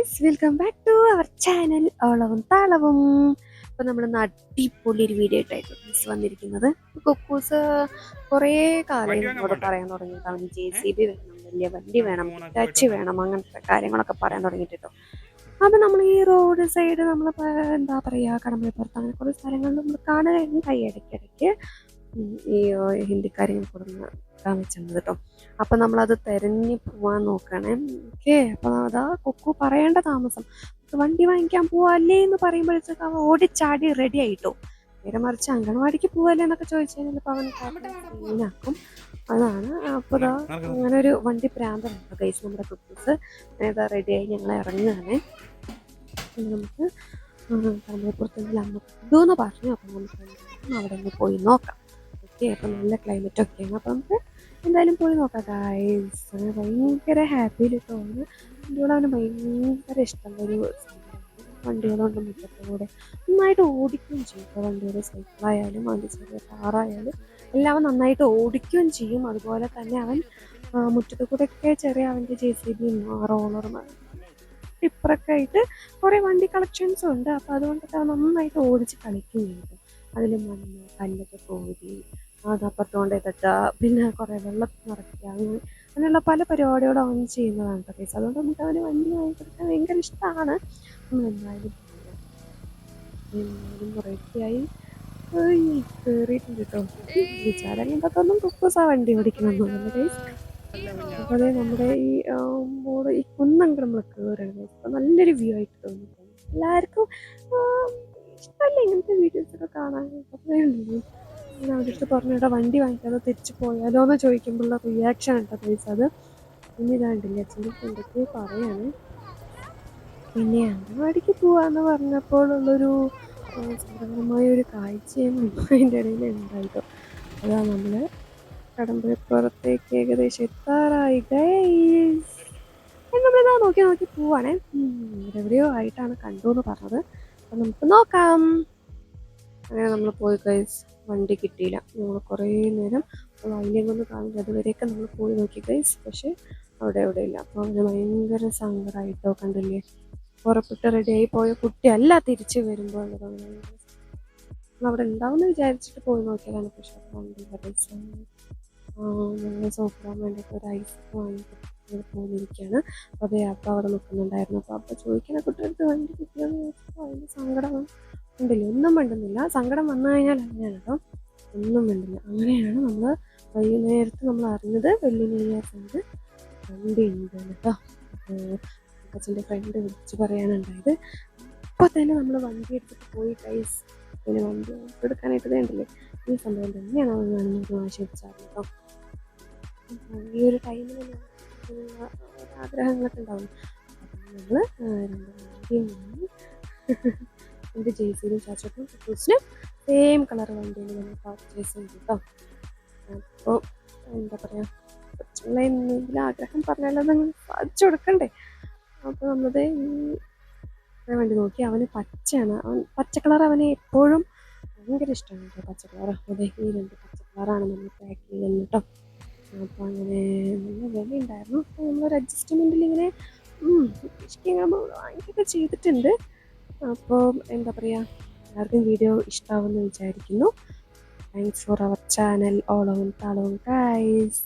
Guys welcome back to our channel Olavum Thalavum. അപ്പോൾ നമ്മൾ അടിപൊളി ഒരു വീഡിയോ ആയിട്ടായിരുന്നു ഗൈസ് വന്നിരിക്കുന്നത്. കൊക്കൂസ് കുറേ കാലം എന്നോട് പറയാൻ തുടങ്ങിയിട്ട് അവന് ജെ സി ബി വേണം വലിയ വണ്ടി വേണം ടച്ച് വേണം അങ്ങനത്തെ കാര്യങ്ങളൊക്കെ പറയാൻ തുടങ്ങിയിട്ടോ. അപ്പം നമ്മൾ ഈ റോഡ് സൈഡ് നമ്മൾ എന്താ പറയുക കടമ്പപ്പുറത്ത് അങ്ങനെ കുറേ സ്ഥലങ്ങളിൽ നമ്മൾ കാണുകയായിരുന്നു കൈ ഇടയ്ക്കിടയ്ക്ക് ഈ ഹിന്ദിക്കാരെയും ഹിന്ദിക്കാരെ കൊടുന്ന് കാണിച്ചിട്ടുണ്ട് കേട്ടോ. അപ്പൊ നമ്മളത് തെരഞ്ഞു പോവാൻ നോക്കണേ ഓക്കെ അപ്പൊ അതാ കൊക്കു പറയേണ്ട താമസം. വണ്ടി വാങ്ങിക്കാൻ പോവല്ലേ എന്ന് പറയുമ്പോഴത്തേക്ക് അവൻ ഓടിച്ചാടി റെഡി ആയിട്ടോ. നേരെ മറിച്ച് അംഗൻവാടിക്ക് പോവല്ലേ എന്നൊക്കെ ചോദിച്ചു കഴിഞ്ഞാൽ അവൻ ക്ലീനാക്കും അതാണ്. അപ്പൊ അങ്ങനെ ഒരു വണ്ടി പ്രാന്തമുണ്ട് ഗൈസ് നമ്മുടെ കുക്കൂസ്. ഏതാ റെഡിയായി ഞങ്ങൾ ഇറങ്ങുകയാണ്. നമുക്ക് കടമ്പപ്പുറത്തെങ്കിൽ അമ്മ ഇതെന്ന് പറഞ്ഞു അപ്പൊ നമുക്ക് അവിടെ ഒന്ന് പോയി നോക്കാം. ഓക്കെ അപ്പൊ നല്ല ക്ലൈമറ്റ് ഒക്കെയാണ്. അപ്പൊ നമുക്ക് എന്തായാലും പോയി നോക്കാം ഗായ്സ് അങ്ങനെ ഭയങ്കര ഹാപ്പിയിൽ തോന്നുന്നു. വണ്ടിയോട് അവന് ഭയങ്കര ഇഷ്ടം. ഒരു വണ്ടികളുണ്ട് മുറ്റത്തുകൂടെ നന്നായിട്ട് ഓടിക്കുകയും ചെയ്യും. ഇപ്പോൾ വണ്ടിയുടെ സൈക്കിളായാലും അവന്റെ ചെറിയ കാറായാലും എല്ലാം അവൻ നന്നായിട്ട് ഓടിക്കുകയും ചെയ്യും. അതുപോലെ തന്നെ അവൻ മുറ്റത്ത് കൂടെയൊക്കെ ചെറിയ അവന്റെ ജെ സി ബിയും റോളറും ടിപ്പറൊക്കെ ആയിട്ട് കുറേ വണ്ടി കളക്ഷൻസും ഉണ്ട്. അപ്പോൾ അതുകൊണ്ടൊക്കെ അവൻ നന്നായിട്ട് ഓടിച്ച് കളിക്കുകയും ചെയ്യും. അതിൽ മണ്ണ് കല്ലൊക്കെ കോരി അതപ്പുറത്തോണ്ട് ഇതൊക്കെ പിന്നെ കുറേ വെള്ളം നിറയ്ക്കുക അങ്ങനെ അങ്ങനെയുള്ള പല പരിപാടികളും അവൻ ചെയ്യുന്നതാണ് കേട്ടോ കേസ്. അതുകൊണ്ട് നമുക്ക് അവന് വണ്ടി വാങ്ങിക്കൊടുക്കാൻ ഭയങ്കര ഇഷ്ടമാണ് നമ്മൾ എന്തായാലും റെഡിയായി കയറിയിട്ടുണ്ട് കേട്ടോ. വിചാരം കണ്ടതൊന്നും കുക്കൂസാ വണ്ടി ഓടിക്കണമെന്നൊന്നും കേസ് അപ്പോൾ അതെ നമ്മുടെ ഈ ബോർഡ് ഈ കുന്നങ്കട് നമ്മൾ കയറുകയാണ് നല്ലൊരു വ്യൂ ആയിട്ട് തോന്നിയിട്ടുണ്ട്. എല്ലാവർക്കും ഇഷ്ടമല്ല ഇങ്ങനത്തെ വീഡിയോസ് ഒക്കെ കാണാൻ അപ്പോൾ ഞാൻ അവരുടെ പറഞ്ഞിട്ട് വണ്ടി വാങ്ങിക്കാതെ തിരിച്ചു പോയാലോ? എന്ന് ചോദിക്കുമ്പോഴുള്ള റിയാക്ഷൻ കേട്ടോ പൈസ അത്. പിന്നെ ഇതാണ്ടില്ല അച്ഛന്റെ എന്തൊക്കെ പറയാണ് പിന്നെ അംഗൻവാടിക്ക് പോവാന്ന് ആ, സങ്കടകരമായ ഒരു കാഴ്ചയും അതിന്റെ ഇടയിൽ ഉണ്ടായിട്ടോ അതാ നമ്മൾ കടമ്പുറത്തേക്ക് ഏകദേശം എത്താറായി ഗൈസ് നമ്മളിതാ നോക്കി നോക്കി പോവാണേ. എവിടെയോ ആയിട്ടാണ് കണ്ടു എന്ന് പറഞ്ഞത്. അപ്പം നമുക്ക് നോക്കാം. അങ്ങനെ നമ്മൾ പോയി ഗൈസ് വണ്ടി കിട്ടിയില്ല. നമ്മൾ കുറേ നേരം വൈകിയൊന്നും കാണില്ല അതുവരെയൊക്കെ നമ്മൾ പോയി നോക്കി ഗൈസ് പക്ഷേ അവിടെ എവിടെ ഇല്ല. അപ്പോൾ അവന് ഭയങ്കര സങ്കടമായിട്ടോ കണ്ടില്ലേ? പുറപ്പെട്ട് റെഡിയായി പോയ കുട്ടിയല്ല തിരിച്ചു വരുമ്പോൾ അവിടെ ഉണ്ടാവുമെന്ന് വിചാരിച്ചിട്ട് പോയി നോക്കിയതാണ്. പക്ഷെ ഞങ്ങൾ സോപ്പിടാൻ വേണ്ടിയിട്ട് ഒരു ഐസ് വാങ്ങി പോന്നിരിക്കുകയാണ് അപ്പോൾ അതേ അപ്പ അവിടെ നിൽക്കുന്നുണ്ടായിരുന്നു. അപ്പോൾ അപ്പ ചോദിക്കുന്ന കുട്ടികൾക്ക് വണ്ടി കിട്ടിയെന്ന് ചോദിച്ചപ്പോൾ അതിന്റെ സങ്കടം ഉണ്ടല്ലോ. ഒന്നും മിണ്ടുന്നില്ല. സങ്കടം വന്നു കഴിഞ്ഞാൽ അങ്ങനെയാണ് കേട്ടോ. ഒന്നും മിണ്ടില്ല അങ്ങനെയാണ് നമ്മൾ വൈകുന്നേരത്ത് നമ്മൾ അറിഞ്ഞത് വെള്ളി നെയ്യാറുണ്ട് വണ്ടി ഉണ്ട് കേട്ടോ. അച്ഛന്റെ ഫ്രണ്ട് വിളിച്ച് പറയാനുണ്ടായത്. അപ്പോൾ തന്നെ നമ്മൾ വണ്ടി എടുത്തിട്ട് പോയി കൈസ് പിന്നെ വണ്ടി എടുക്കാനായിട്ട് വേണ്ടില്ലേ ഈ സംഭവം തന്നെയാണ് അവൻ കാണുന്നത് വെച്ചായിരുന്നു കേട്ടോ. ഈ ഒരു ടൈമിൽ ആഗ്രഹങ്ങളൊക്കെ ഉണ്ടാവും. നമ്മൾ രണ്ട് എന്റെ ജെ സിയിലും ചാച്ചക്കും കുട്ടൂസിനും സെയിം കളർ വണ്ടിയിൽ നമ്മൾ പർച്ചേസ് ചെയ്തു കേട്ടോ അപ്പോൾ എന്താ പറയുക കുറച്ചുള്ള എന്തെങ്കിലും ആഗ്രഹം പറഞ്ഞാലും അത് സാധിച്ചു കൊടുക്കണ്ടേ. അപ്പോൾ നമ്മളത് ഈ വണ്ടി നോക്കി. അവന് പച്ചയാണ്. അവൻ പച്ച കളർ അവന് എപ്പോഴും ഭയങ്കര ഇഷ്ടമാണ് കേട്ടോ പച്ച കളർ. അതെ ഈ രണ്ട് പച്ച കളറാണ് നമ്മൾ പാക്ക് ചെയ്യുന്നത് കേട്ടോ അപ്പോൾ അങ്ങനെ നല്ല വില ഉണ്ടായിരുന്നു അപ്പോൾ നമ്മളൊരു അഡ്ജസ്റ്റ്മെന്റിൽ ഇങ്ങനെ നമ്മൾ വാങ്ങിക്കൊക്കെ ചെയ്തിട്ടുണ്ട്. അപ്പോൾ എന്താ പറയുക എല്ലാവർക്കും വീഡിയോ ഇഷ്ടമാവുമെന്ന് വിചാരിക്കുന്നു. താങ്ക്സ് ഫോർ അവർ ചാനൽ ഓൺ താളവും ഗൈസ്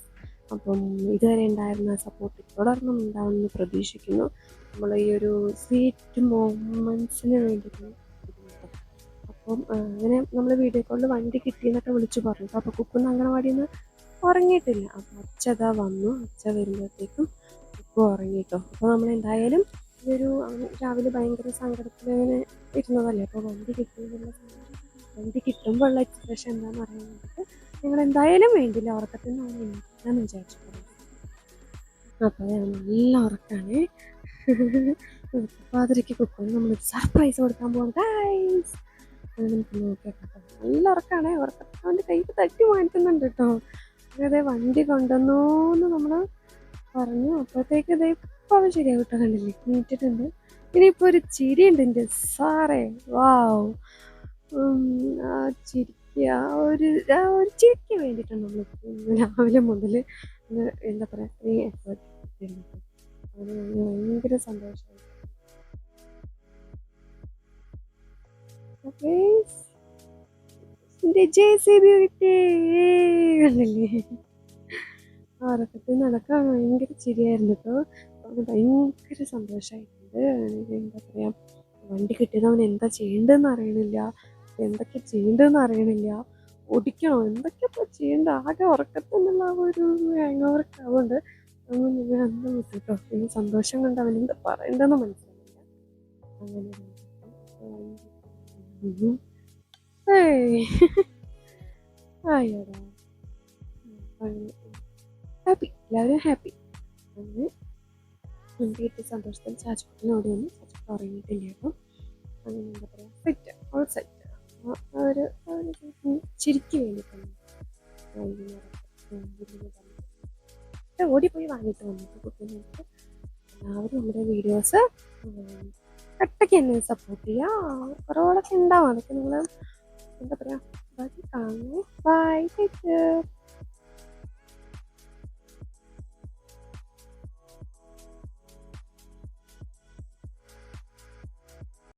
അപ്പം ഇതുവരെ ഉണ്ടായിരുന്ന സപ്പോർട്ട് തുടർന്നും ഉണ്ടാവുമെന്ന് പ്രതീക്ഷിക്കുന്നു. നമ്മൾ ഈ ഒരു സ്വീറ്റ് മൊമെന്റ്സിന് വേണ്ടിയിട്ട്. അപ്പം അങ്ങനെ നമ്മൾ വീഡിയോ കോളിൽ വണ്ടി കിട്ടിയെന്നൊക്കെ വിളിച്ചു പറഞ്ഞു. അപ്പോൾ കുക്കുന്ന അംഗനവാടിയിൽ നിന്ന് ഉറങ്ങിയിട്ടില്ല. അപ്പോൾ അച്ഛതാ വന്നു. അച്ഛ വരുമ്പോഴത്തേക്കും ഉപ്പ് ഉറങ്ങിയിട്ടോ. അപ്പോൾ നമ്മൾ എന്തായാലും ഇതൊരു രാവിലെ ഭയങ്കര സങ്കടത്തിൽ അങ്ങനെ ഇരുന്നതല്ലേ? അപ്പോൾ വണ്ടി കിട്ടുന്നില്ല വണ്ടി കിട്ടുമ്പോൾ ഉള്ള എക്സ്പ്രഷൻ എന്താണെന്ന് വേണ്ടിയിട്ട് ഞങ്ങൾ എന്തായാലും വേണ്ടില്ല ഉറക്കത്തിൽ നിന്നാണ് എണീക്കാമെന്ന് എണീക്കാന്ന് വിചാരിച്ചു അപ്പോൾ നല്ല ഉറക്കാണ്. പാതിരയ്ക്ക് കുക്കും നമ്മൾ സർപ്രൈസ് കൊടുക്കാൻ പോകാം ഗൈസ് നമുക്ക് നോക്കിയാൽ നല്ല ഉറക്കാണ്. ഉറക്കത്തിൽ അവന്റെ തട്ടി മാറ്റുന്നുണ്ട് കേട്ടോ. അതെ വണ്ടി കൊണ്ടുവന്നോന്ന് നമ്മൾ പറഞ്ഞു. അപ്പോഴത്തേക്ക് ഇതേ ഇപ്പം അവൻ ശരിയാകട്ടോ കണ്ടില്ലേ? നീറ്റിട്ടുണ്ട്. ഇനിയിപ്പോൾ ഒരു ചിരി ഉണ്ട് എന്റെ സാറേ. വാവ് ചിരിക്കുക ഒരു ഒരു ചിരിക്ക് വേണ്ടിയിട്ടാണ് നമ്മൾ രാവിലെ മുതൽ എന്താ പറയുക ഈ എഫേർട്ട് ഭയങ്കര സന്തോഷം ഓക്കേ ജെ സി ബി കിട്ടിയേ കണ്ടില്ലേ? ഉറക്കത്തിൽ നടക്കാൻ ഭയങ്കര ചിരിയായിരുന്നു കേട്ടോ അവന് ഭയങ്കര സന്തോഷമായിട്ടുണ്ട് എന്താ പറയാ വണ്ടി കിട്ടിയത് അവൻ എന്താ ചെയ്യേണ്ടതെന്ന് അറിയണില്ല. എന്തൊക്കെ ചെയ്യേണ്ടതെന്ന് അറിയണില്ല. ഓടിക്കണോ? എന്തൊക്കെ ഇപ്പൊ ചെയ്യേണ്ട? ആകെ ഉറക്കത്തിൽ നിന്നുള്ള ഒരു ഹാങ് ഓവറൊക്കെ ആവുന്നുണ്ട്. അങ്ങനെ അന്ന് വിട്ടു പിന്നെ സന്തോഷം കൊണ്ട് അവൻ എന്താ പറയണ്ടെന്ന് മനസ്സിലായില്ല അങ്ങനെ. ഏയ്. അയ്യോടാ. ഹാപ്പി എല്ലാവരും ഹാപ്പി അങ്ങനെ വണ്ടി കിട്ടിയ സന്തോഷത്തിൽ ചാച്ചക്കുട്ടിനോട് വന്ന് ചാച്ചക്കുട്ടി ഉറങ്ങിയിട്ടില്ല കേട്ടോ. അങ്ങനെ എന്താ പറയുക സെറ്റ് ഓൾ സെറ്റ് ഒരു ഒരു ചിരിക്ക് വേണ്ടിയിട്ടാണ് ഓടിപ്പോയി വാങ്ങിയിട്ട് വന്നിട്ട് കുട്ടികൾക്ക് എല്ലാവരും നമ്മുടെ വീഡിയോസ് കട്ടയ്ക്ക് എന്നെ സപ്പോർട്ട് ചെയ്യുക കുറവുകളൊക്കെ ഉണ്ടാവും. അതൊക്കെ നിങ്ങൾ എന്താ പറയുക ബാക്കി കാണുന്നു ബൈ ടേക്ക് കെയർ